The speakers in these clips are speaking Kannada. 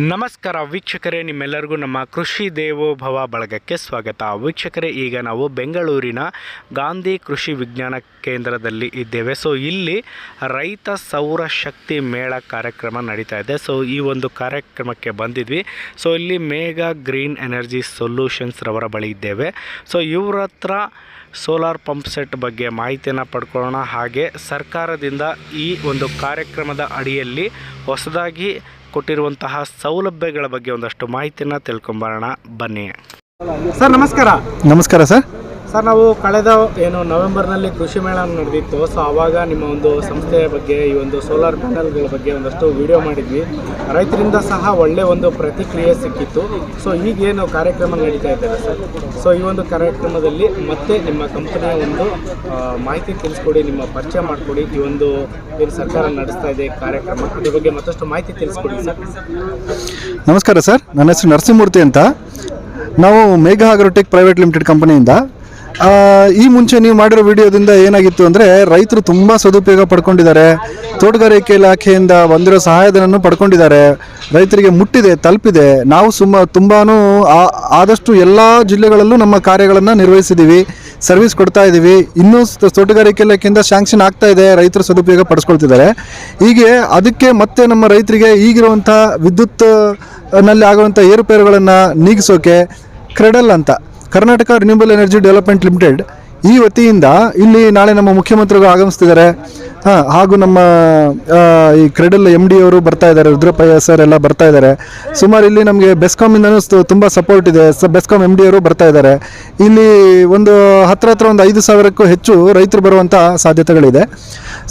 ನಮಸ್ಕಾರ ವೀಕ್ಷಕರೇ, ನಿಮ್ಮೆಲ್ಲರಿಗೂ ನಮ್ಮ ಕೃಷಿ ದೇವೋಭವ ಬಳಗಕ್ಕೆ ಸ್ವಾಗತ. ವೀಕ್ಷಕರೇ, ಈಗ ನಾವು ಬೆಂಗಳೂರಿನ ಗಾಂಧಿ ಕೃಷಿ ವಿಜ್ಞಾನ ಕೇಂದ್ರದಲ್ಲಿ ಇದ್ದೇವೆ. ಸೊ ಇಲ್ಲಿ ರೈತ ಸೌರಶಕ್ತಿ ಮೇಳ ಕಾರ್ಯಕ್ರಮ ನಡೀತಾ ಇದೆ. ಸೊ ಈ ಒಂದು ಕಾರ್ಯಕ್ರಮಕ್ಕೆ ಬಂದಿದ್ವಿ. ಸೊ ಇಲ್ಲಿ ಮೇಘಾ ಗ್ರೀನ್ ಎನರ್ಜಿ ಸೊಲ್ಯೂಷನ್ಸ್ ರವರ ಬಳಿ ಇದ್ದೇವೆ. ಸೊ ಇವ್ರ ಹತ್ರ ಸೋಲಾರ್ ಪಂಪ್ ಸೆಟ್ ಬಗ್ಗೆ ಮಾಹಿತಿಯನ್ನು ಪಡ್ಕೊಳ್ಳೋಣ. ಹಾಗೆ ಸರ್ಕಾರದಿಂದ ಈ ಒಂದು ಕಾರ್ಯಕ್ರಮದ ಅಡಿಯಲ್ಲಿ ಹೊಸದಾಗಿ ಕೊಟ್ಟಿರುವಂತಹ ಸೌಲಭ್ಯಗಳ ಬಗ್ಗೆ ಒಂದಷ್ಟು ಮಾಹಿತಿಯನ್ನು ತಿಳ್ಕೊಂಬರೋಣ. ಬನ್ನಿ. ಸರ್ ನಮಸ್ಕಾರ. ನಮಸ್ಕಾರ ಸರ್. ಸರ್, ನಾವು ಕಳೆದ, ಏನು, ನವೆಂಬರ್ನಲ್ಲಿ ಕೃಷಿ ಮೇಳ ನಡೆದಿತ್ತು. ಸೊ ಆವಾಗ ನಿಮ್ಮ ಒಂದು ಸಂಸ್ಥೆಯ ಬಗ್ಗೆ, ಈ ಒಂದು ಸೋಲಾರ್ ಪ್ಯಾನಲ್ಗಳ ಬಗ್ಗೆ ಒಂದಷ್ಟು ವಿಡಿಯೋ ಮಾಡಿದ್ವಿ. ರೈತರಿಂದ ಸಹ ಒಳ್ಳೆ ಒಂದು ಪ್ರತಿಕ್ರಿಯೆ ಸಿಕ್ಕಿತ್ತು. ಸೊ ಈಗೇನು ಕಾರ್ಯಕ್ರಮ ನಡೀತಾ ಇದ್ದಾರೆ ಸರ್? ಸೊ ಈ ಒಂದು ಕಾರ್ಯಕ್ರಮದಲ್ಲಿ ಮತ್ತೆ ನಿಮ್ಮ ಕಂಪನಿಯ ಒಂದು ಮಾಹಿತಿ ತಿಳಿಸ್ಕೊಡಿ, ನಿಮ್ಮ ಪರಿಚಯ ಮಾಡಿಕೊಡಿ. ಈ ಒಂದು ಏನು ಸರ್ಕಾರ ನಡೆಸ್ತಾ ಇದೆ ಕಾರ್ಯಕ್ರಮ, ಅದ್ರ ಬಗ್ಗೆ ಮತ್ತಷ್ಟು ಮಾಹಿತಿ ತಿಳಿಸ್ಕೊಡಿ ಸರ್. ನಮಸ್ಕಾರ ಸರ್. ನನ್ನ ಹೆಸರು ನರಸಿಂಹಮೂರ್ತಿ ಅಂತ. ನಾವು ಮೇಘ ಅಗ್ರೋಟೆಕ್ ಪ್ರೈವೇಟ್ ಲಿಮಿಟೆಡ್ ಕಂಪನಿಯಿಂದ ಈ ಮುಂಚೆ ನೀವು ಮಾಡಿರೋ ವಿಡಿಯೋದಿಂದ ಏನಾಗಿತ್ತು ಅಂದರೆ ರೈತರು ತುಂಬ ಸದುಪಯೋಗ ಪಡ್ಕೊಂಡಿದ್ದಾರೆ. ತೋಟಗಾರಿಕೆ ಇಲಾಖೆಯಿಂದ ಬಂದಿರೋ ಸಹಾಯಧನನ್ನು ಪಡ್ಕೊಂಡಿದ್ದಾರೆ. ರೈತರಿಗೆ ಮುಟ್ಟಿದೆ ತಲುಪಿದೆ. ನಾವು ಸುಮ್ಮ ತುಂಬಾ ಆದಷ್ಟು ಎಲ್ಲ ಜಿಲ್ಲೆಗಳಲ್ಲೂ ನಮ್ಮ ಕಾರ್ಯಗಳನ್ನು ನಿರ್ವಹಿಸಿದ್ದೀವಿ ಸರ್ವಿಸ್ ಕೊಡ್ತಾ ಇದ್ದೀವಿ ಇನ್ನೂ ತೋಟಗಾರಿಕೆ ಇಲಾಖೆಯಿಂದ ಶಾಂಕ್ಷನ್ ಆಗ್ತಾ ಇದೆ. ರೈತರು ಸದುಪಯೋಗ ಪಡಿಸ್ಕೊಳ್ತಿದ್ದಾರೆ. ಹೀಗೆ ಅದಕ್ಕೆ ಮತ್ತೆ ನಮ್ಮ ರೈತರಿಗೆ ಈಗಿರುವಂಥ ವಿದ್ಯುತ್ ಆ, ನಲ್ಲಿ ಆಗುವಂಥ ಏರುಪೇರುಗಳನ್ನು ನೀಗಿಸೋಕೆ ಕ್ರೆಡಲ್ ಅಂತ. Karnataka renewable energy development limited ಈ ವತಿಯಿಂದ ಇಲ್ಲಿ ನಾಳೆ ನಮ್ಮ ಮುಖ್ಯಮಂತ್ರಿಗಳು ಆಗಮಿಸ್ತಿದ್ದಾರೆ. ಹಾಗೂ ನಮ್ಮ ಈ ಕ್ರೆಡಲ್ ಎಂ ಡಿ ಅವರು ಬರ್ತಾ ಇದ್ದಾರೆ ರುದ್ರಪ್ಪಯ್ಯ ಸರ್ ಎಲ್ಲ ಬರ್ತಾ ಇದ್ದಾರೆ. ಸುಮಾರು ಇಲ್ಲಿ ನಮಗೆ ಬೆಸ್ಕಾಮಿಂದನೂ ತುಂಬ ಸಪೋರ್ಟ್ ಇದೆ. ಸ ಬೆಸ್ಕಾಮ್ ಎಂ ಡಿ ಅವರು ಬರ್ತಾ ಇದ್ದಾರೆ. ಇಲ್ಲಿ ಒಂದು ಹತ್ರ ಹತ್ರ ಒಂದು ಐದು ಸಾವಿರಕ್ಕೂ ಹೆಚ್ಚು ರೈತರು ಬರುವಂಥ ಸಾಧ್ಯತೆಗಳಿದೆ.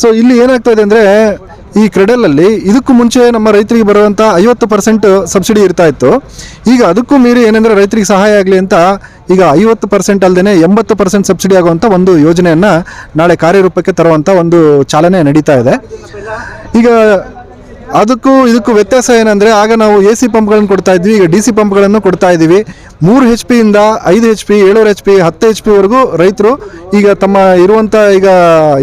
ಸೊ ಇಲ್ಲಿ ಏನಾಗ್ತಾ ಇದೆ ಅಂದರೆ ಈ ಕ್ರೆಡಲಲ್ಲಿ ಇದಕ್ಕೂ ಮುಂಚೆ ನಮ್ಮ ರೈತರಿಗೆ ಬರುವಂಥ ಐವತ್ತು ಪರ್ಸೆಂಟ್ ಸಬ್ಸಿಡಿ ಇರ್ತಾ ಇತ್ತು. ಈಗ ಅದಕ್ಕೂ ಮೀರಿ ಏನಂದರೆ ರೈತರಿಗೆ ಸಹಾಯ ಆಗಲಿ ಅಂತ ಈಗ ಐವತ್ತು ಪರ್ಸೆಂಟ್ ಅಲ್ಲದೆ ಎಂಬತ್ತು ಪರ್ಸೆಂಟ್ ಸಬ್ಸಿಡಿ ಆಗುವಂಥ ಒಂದು ಯೋಜನೆಯನ್ನು ನಾಳೆ ಕಾರ್ಯರೂಪಕ್ಕೆ ತರುವಂಥ ಒಂದು ಚಾಲನೆ ನಡೀತಾ ಇದೆ. ಈಗ ಅದಕ್ಕೂ ಇದಕ್ಕೂ ವ್ಯತ್ಯಾಸ ಏನಂದರೆ ಆಗ ನಾವು ಎ ಸಿ ಪಂಪ್ಗಳನ್ನು ಕೊಡ್ತಾ ಇದ್ವಿ, ಈಗ ಡಿ ಸಿ ಪಂಪ್ಗಳನ್ನು ಕೊಡ್ತಾ ಇದ್ದೀವಿ. ಮೂರು ಹೆಚ್ ಪಿಯಿಂದ ಐದು ಹೆಚ್ ಪಿ ಏಳೂರು ಹೆಚ್ ಪಿ ಹತ್ತು ಹೆಚ್ ಪಿವರೆಗೂ ರೈತರು ಈಗ ತಮ್ಮ ಇರುವಂಥ ಈಗ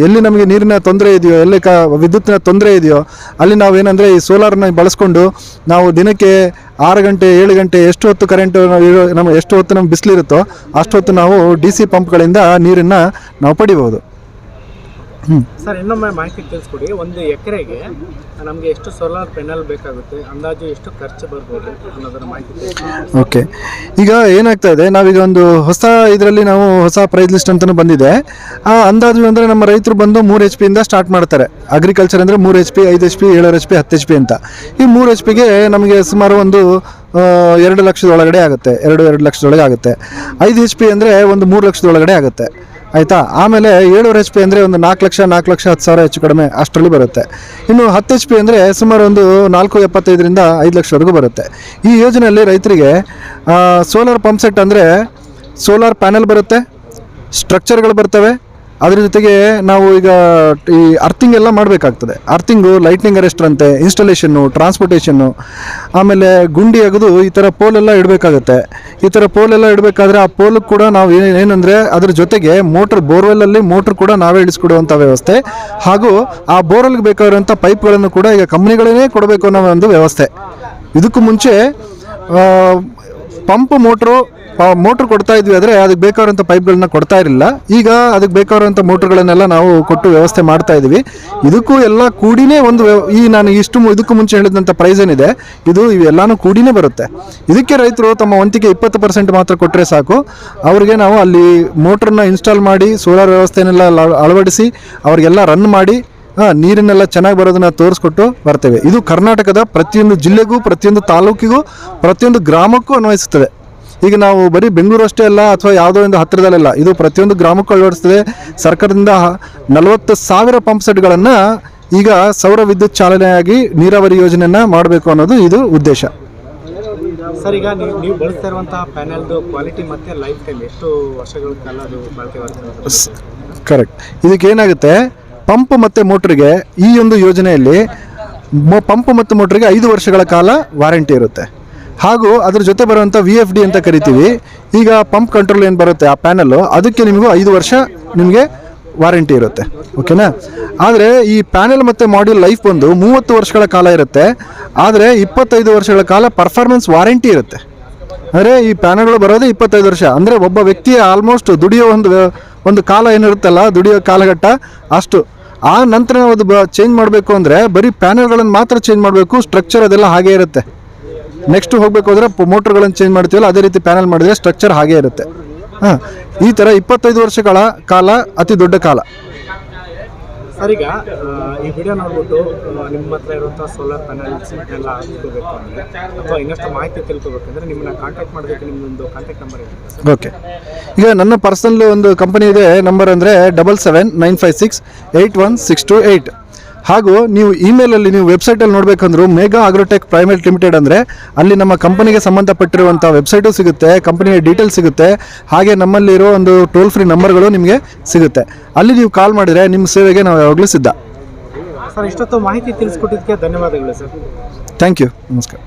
ಎಲ್ಲಿ ನಮಗೆ ನೀರಿನ ತೊಂದರೆ ಇದೆಯೋ, ಎಲ್ಲಿ ಕ ವಿದ್ಯುತ್ತಿನ ತೊಂದರೆ ಇದೆಯೋ, ಅಲ್ಲಿ ನಾವು ಏನಂದರೆ ಈ ಸೋಲಾರ್ನ ಬಳಸ್ಕೊಂಡು ನಾವು ದಿನಕ್ಕೆ ಆರು ಗಂಟೆ, ಏಳು ಗಂಟೆ ಎಷ್ಟು ಹೊತ್ತು ಕರೆಂಟ್ ನಮ್ಮ ಎಷ್ಟು ಹೊತ್ತು ನಮ್ಗೆ ಬಿಸಿಲಿರುತ್ತೋ ಅಷ್ಟು ಹೊತ್ತು ನಾವು ಡಿ ಸಿ ಪಂಪ್ಗಳಿಂದ ನೀರನ್ನು ನಾವು ಪಡಿಬೋದು. ಸರ್, ಇನ್ನೊಮ್ಮೆ ಮಾಹಿತಿ ತಿಳಿಸ್ಕೊಡಿ. ಒಂದು ಎಕರೆಗೆ ನಮಗೆ ಎಷ್ಟು ಸೋಲಾರ್ ಪೆನಲ್ ಬೇಕಾಗುತ್ತೆ? ಅಂದಾಜು ಎಷ್ಟು ಖರ್ಚು ಬರ್ಬೋದು ಅನ್ನೋದನ್ನ ಮಾಹಿತಿ. ಓಕೆ. ಈಗ ಏನಾಗ್ತಾ ಇದೆ, ನಾವೀಗ ಒಂದು ಹೊಸ ಇದರಲ್ಲಿ ನಾವು ಹೊಸ ಪ್ರೈಸ್ ಲಿಸ್ಟ್ ಅಂತಲೂ ಬಂದಿದೆ. ಆ ಅಂದಾಜು ಅಂದರೆ ನಮ್ಮ ರೈತರು ಬಂದು ಮೂರು ಎಚ್ ಪಿಯಿಂದ ಸ್ಟಾರ್ಟ್ ಮಾಡ್ತಾರೆ. ಅಗ್ರಿಕಲ್ಚರ್ ಅಂದರೆ ಮೂರು ಎಚ್ ಪಿ ಐದು ಎಚ್ ಪಿ ಏಳು ಎಚ್ ಪಿ ಹತ್ತು ಎಚ್ ಪಿ ಅಂತ. ಈ ಮೂರು ಎಚ್ ಪಿಗೆ ನಮಗೆ ಸುಮಾರು ಒಂದು ಎರಡು ಲಕ್ಷದ ಒಳಗಡೆ ಆಗುತ್ತೆ. ಎರಡು ಎರಡು ಲಕ್ಷದೊಳಗೆ ಆಗುತ್ತೆ. ಐದು ಎಚ್ ಪಿ ಅಂದರೆ ಒಂದು ಮೂರು ಲಕ್ಷದೊಳಗಡೆ ಆಗುತ್ತೆ. ಆಯಿತಾ? ಆಮೇಲೆ ಏಳುವರೆ ಎಚ್ ಪಿ ಅಂದರೆ ಒಂದು ನಾಲ್ಕು ಲಕ್ಷ ನಾಲ್ಕು ಲಕ್ಷ, ಹತ್ತು ಸಾವಿರ ಹೆಚ್ಚು ಕಡಿಮೆ ಅಷ್ಟರಲ್ಲಿ ಬರುತ್ತೆ. ಇನ್ನು ಹತ್ತು ಎಚ್ ಪಿ ಅಂದರೆ ಸುಮಾರು ಒಂದು ನಾಲ್ಕು ಎಪ್ಪತ್ತೈದರಿಂದ ಐದು ಲಕ್ಷವರೆಗೂ ಬರುತ್ತೆ. ಈ ಯೋಜನೆಯಲ್ಲಿ ರೈತರಿಗೆ ಸೋಲಾರ್ ಪಂಪ್ ಸೆಟ್ ಅಂದರೆ ಸೋಲಾರ್ ಪ್ಯಾನೆಲ್ ಬರುತ್ತೆ ಸ್ಟ್ರಕ್ಚರ್ಗಳು ಬರ್ತವೆ ಅದ್ರ ಜೊತೆಗೆ ನಾವು ಈಗ ಈ ಅರ್ಥಿಂಗ್ ಎಲ್ಲ ಮಾಡಬೇಕಾಗ್ತದೆ. ಅರ್ಥಿಂಗು ಲೈಟ್ನಿಂಗ್ ಅರೆಸ್ಟರ್ ಅಂತೆ ಇನ್ಸ್ಟಾಲೇಷನ್ನು ಟ್ರಾನ್ಸ್ಪೋರ್ಟೇಷನ್ನು ಆಮೇಲೆ ಗುಂಡಿ ಅಗದು ಈ ಥರ ಪೋಲೆಲ್ಲ ಇಡಬೇಕಾಗುತ್ತೆ. ಈ ಥರ ಪೋಲೆಲ್ಲ ಇಡಬೇಕಾದ್ರೆ ಆ ಪೋಲ್ ಕೂಡ ನಾವು ಏನೇನಂದರೆ ಅದ್ರ ಜೊತೆಗೆ ಮೋಟ್ರ್ ಬೋರ್ವೆಲ್ಲಲ್ಲಿ ಮೋಟ್ರ್ ಕೂಡ ನಾವೇ ಇಳಿಸ್ಕೊಡುವಂಥ ವ್ಯವಸ್ಥೆ. ಹಾಗೂ ಆ ಬೋರ್ವೆಲ್ಗೆ ಬೇಕಾಗಿರುವಂಥ ಪೈಪ್ಗಳನ್ನು ಕೂಡ ಈಗ ಕಂಪ್ನಿಗಳೇ ಕೊಡಬೇಕು ಅನ್ನೋ ಒಂದು ವ್ಯವಸ್ಥೆ. ಇದಕ್ಕೂ ಮುಂಚೆ ಪಂಪ್ ಮೋಟ್ರು ಮೋಟ್ರ್ ಕೊಡ್ತಾ ಇದ್ವಿ ಆದರೆ ಅದಕ್ಕೆ ಬೇಕಾದಂಥ ಪೈಪ್ಗಳನ್ನ ಕೊಡ್ತಾ ಇರಲಿಲ್ಲ. ಈಗ ಅದಕ್ಕೆ ಬೇಕಾದಂಥ ಮೋಟ್ರ್ಗಳನ್ನೆಲ್ಲ ನಾವು ಕೊಟ್ಟು ವ್ಯವಸ್ಥೆ ಮಾಡ್ತಾ ಇದ್ದೀವಿ ಇದಕ್ಕೂ ಎಲ್ಲ ಕೂಡಿನೇ ಒಂದು ಈ ನಾನು ಇಷ್ಟು ಇದಕ್ಕೂ ಮುಂಚೆ ಹೇಳಿದಂಥ ಪ್ರೈಸ್ ಏನಿದೆ, ಇದು ಇವೆಲ್ಲಾನು ಕೂಡಿನೇ ಬರುತ್ತೆ. ಇದಕ್ಕೆ ರೈತರು ತಮ್ಮ ವಂತಿಗೆ ಇಪ್ಪತ್ತು ಪರ್ಸೆಂಟ್ ಮಾತ್ರ ಕೊಟ್ಟರೆ ಸಾಕು. ಅವರಿಗೆ ನಾವು ಅಲ್ಲಿ ಮೋಟ್ರನ್ನ ಇನ್ಸ್ಟಾಲ್ ಮಾಡಿ ಸೋಲಾರ್ ವ್ಯವಸ್ಥೆನೆಲ್ಲ ಅಳವಡಿಸಿ, ಅವರಿಗೆಲ್ಲ ರನ್ ಮಾಡಿ ನೀರನ್ನೆಲ್ಲ ಚೆನ್ನಾಗಿ ಬರೋದನ್ನ ತೋರಿಸ್ಕೊಟ್ಟು ಬರ್ತೇವೆ. ಇದು ಕರ್ನಾಟಕದ ಪ್ರತಿಯೊಂದು ಜಿಲ್ಲೆಗೂ, ಪ್ರತಿಯೊಂದು ತಾಲೂಕಿಗೂ, ಪ್ರತಿಯೊಂದು ಗ್ರಾಮಕ್ಕೂ ಅನ್ವಯಿಸುತ್ತದೆ. ಈಗ ನಾವು ಬರೀ ಬೆಂಗಳೂರು ಅಷ್ಟೇ ಅಲ್ಲ ಅಥವಾ ಯಾವುದೋ ಒಂದು ಹತ್ತಿರದಲ್ಲೆಲ್ಲ ಇದು ಪ್ರತಿಯೊಂದು ಗ್ರಾಮಕ್ಕೂ ಅಳವಡಿಸ್ತದೆ. ಸರ್ಕಾರದಿಂದ ನಲವತ್ತು ಸಾವಿರ ಪಂಪ್ ಸೆಟ್ಗಳನ್ನು ಈಗ ಸೌರ ವಿದ್ಯುತ್ ಚಾಲನೆಯಾಗಿ ನೀರಾವರಿ ಯೋಜನೆಯನ್ನು ಮಾಡಬೇಕು ಅನ್ನೋದು ಇದು ಉದ್ದೇಶ. ಸರ್ ಈಗ ನೀವು ಬಳಸ್ತಾ ಇರುವಂತಹ ಪ್ಯಾನೆಲ್ದು ಕ್ವಾಲಿಟಿ ಮತ್ತೆ ಲೈಫ್ ಟೈಮ್ ಎಷ್ಟು ವರ್ಷಗಳ ಕಾಲ ಅದು ಬಳಕೆ ಕರೆಕ್ಟ್. ಇದಕ್ಕೆ ಏನಾಗುತ್ತೆ ಪಂಪ್ ಮತ್ತು ಮೋಟ್ರಿಗೆ ಈ ಒಂದು ಯೋಜನೆಯಲ್ಲಿ ಪಂಪ್ ಮತ್ತು ಮೋಟ್ರಿಗೆ ಐದು ವರ್ಷಗಳ ಕಾಲ ವಾರಂಟಿ ಇರುತ್ತೆ. ಹಾಗೂ ಅದ್ರ ಜೊತೆ ಬರುವಂಥ ವಿ ಎಫ್ ಡಿ ಅಂತ ಕರಿತೀವಿ. ಈಗ ಪಂಪ್ ಕಂಟ್ರೋಲ್ ಏನು ಬರುತ್ತೆ ಆ ಪ್ಯಾನಲ್ಲು ಅದಕ್ಕೆ ನಿಮಗೂ ಐದು ವರ್ಷ ನಿಮಗೆ ವಾರಂಟಿ ಇರುತ್ತೆ. ಓಕೆನಾ ಆದರೆ ಈ ಪ್ಯಾನೆಲ್ ಮತ್ತು ಮಾಡ್ಯೂಲ್ ಲೈಫ್ ಬಂದು ಮೂವತ್ತು ವರ್ಷಗಳ ಕಾಲ ಇರುತ್ತೆ. ಆದರೆ ಇಪ್ಪತ್ತೈದು ವರ್ಷಗಳ ಕಾಲ ಪರ್ಫಾರ್ಮೆನ್ಸ್ ವಾರಂಟಿ ಇರುತ್ತೆ. ಅಂದರೆ ಈ ಪ್ಯಾನಲ್ಗಳು ಬರೋದೇ ಇಪ್ಪತ್ತೈದು ವರ್ಷ. ಅಂದರೆ ಒಬ್ಬ ವ್ಯಕ್ತಿಯ ಆಲ್ಮೋಸ್ಟ್ ದುಡಿಯೋ ಒಂದು ಒಂದು ಕಾಲ ಏನಿರುತ್ತಲ್ಲ, ದುಡಿಯೋ ಕಾಲಘಟ್ಟ ಅಷ್ಟು. ಆ ನಂತರ ಅದು ಚೇಂಜ್ ಮಾಡಬೇಕು ಅಂದರೆ ಬರೀ ಪ್ಯಾನಲ್ಗಳನ್ನು ಮಾತ್ರ ಚೇಂಜ್ ಮಾಡಬೇಕು ಸ್ಟ್ರಕ್ಚರ್ ಅದೆಲ್ಲ ಹಾಗೇ ಇರುತ್ತೆ. ನೆಕ್ಸ್ಟ್ ಹೋಗಬೇಕು ಅಂದರೆ ಮೋಟ್ರ್ಗಳನ್ನು ಚೇಂಜ್ ಮಾಡ್ತೀವಲ್ಲ ಅದೇ ರೀತಿ ಪ್ಯಾನಲ್ ಮಾಡಿದ್ರೆ ಸ್ಟ್ರಕ್ಚರ್ ಹಾಗೇ ಇರುತ್ತೆ. ಹಾಂ ಈ ಥರ ಇಪ್ಪತ್ತೈದು ವರ್ಷಗಳ ಕಾಲ ಅತಿ ದೊಡ್ಡ ಕಾಲ. ಸರ್ ಈಗ ಈ ವಿಡಿಯೋ ನೋಡ್ಬಿಟ್ಟು ನಿಮ್ಮ ಹತ್ರ ಇರುವಂಥ ಸೋಲಾರ್ ಪ್ಯಾನಲ್ಸ್ ಎಲ್ಲ ಹಾಕ್ಕೋಬೇಕು ಅಂದರೆ ಅಥವಾ ಇನ್ನಷ್ಟು ಮಾಹಿತಿ ತಿಳ್ಕೊಬೇಕಂದ್ರೆ ನಿಮ್ಮನ್ನ ಕಾಂಟ್ಯಾಕ್ಟ್ ಮಾಡೋದಕ್ಕೆ ನಿಮ್ಮದೊಂದು ಕಾಂಟ್ಯಾಕ್ಟ್ ನಂಬರ್ ಇದೆ ಓಕೆ ಈಗ ನನ್ನ ಪರ್ಸನಲ್ ಒಂದು ಕಂಪನಿ ಇದೆ ನಂಬರ್ ಅಂದರೆ double seven nine five six eight one six two eight ಹಾಗೂ ನೀವು ಇಮೇಲಲ್ಲಿ ನೀವು ವೆಬ್ಸೈಟಲ್ಲಿ ನೋಡಬೇಕಂದ್ರೂ ಮೇಘಾ ಅಗ್ರೋಟೆಕ್ ಪ್ರೈವೇಟ್ ಲಿಮಿಟೆಡ್ ಅಂದರೆ ಅಲ್ಲಿ ನಮ್ಮ ಕಂಪನಿಗೆ ಸಂಬಂಧಪಟ್ಟಿರುವಂಥ ವೆಬ್ಸೈಟು ಸಿಗುತ್ತೆ ಕಂಪನಿಯ ಡೀಟೇಲ್ಸ್ ಸಿಗುತ್ತೆ ಹಾಗೆ ನಮ್ಮಲ್ಲಿರೋ ಒಂದು ಟೋಲ್ ಫ್ರೀ ನಂಬರ್ಗಳು ನಿಮಗೆ ಸಿಗುತ್ತೆ. ಅಲ್ಲಿ ನೀವು ಕಾಲ್ ಮಾಡಿದರೆ ನಿಮ್ಮ ಸೇವೆಗೆ ನಾವು ಯಾವಾಗಲೂ ಸಿದ್ಧ ಸರ್ ಇಷ್ಟೊತ್ತು ಮಾಹಿತಿ ತಿಳಿಸ್ಕೊಟ್ಟಿದ್ದಕ್ಕೆ ಧನ್ಯವಾದಗಳು ಸರ್. ಥ್ಯಾಂಕ್ ಯು ನಮಸ್ಕಾರ.